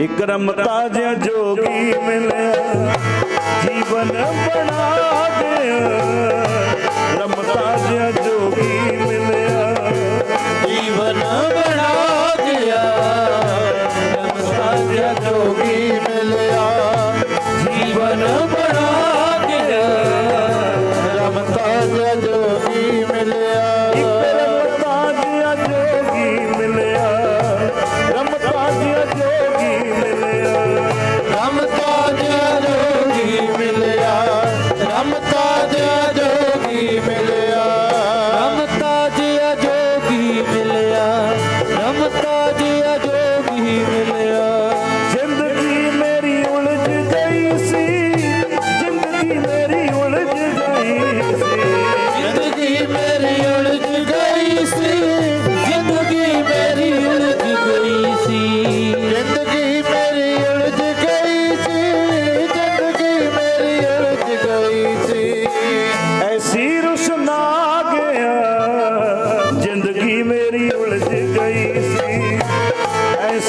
इकरम ताज जोगी मिले जीवन बना दे।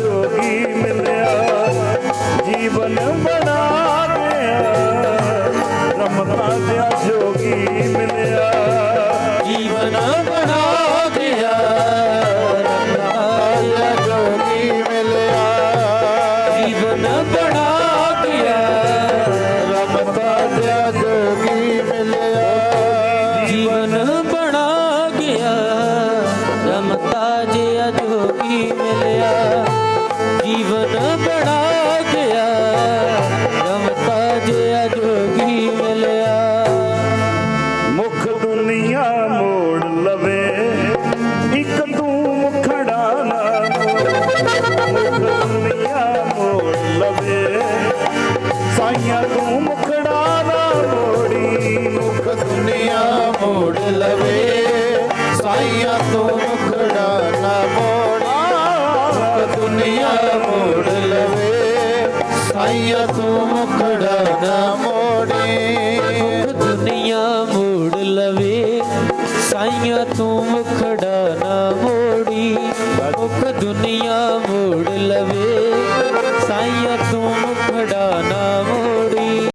जोगी आइया तू मुखड़ा ना मोड़ी। मुख दुनिया मोड़ लवे। साइया तू मुखड़ा ना मोड़ा। दुनिया मोड़ लवे। साइया तू मुखड़ा ना मोड़ी। दुनिया मोड़ लवे। साइया तू मुखड़ा ना मोड़ी। मुख दुनिया मोड़ लवे। साइया तू डाना मोर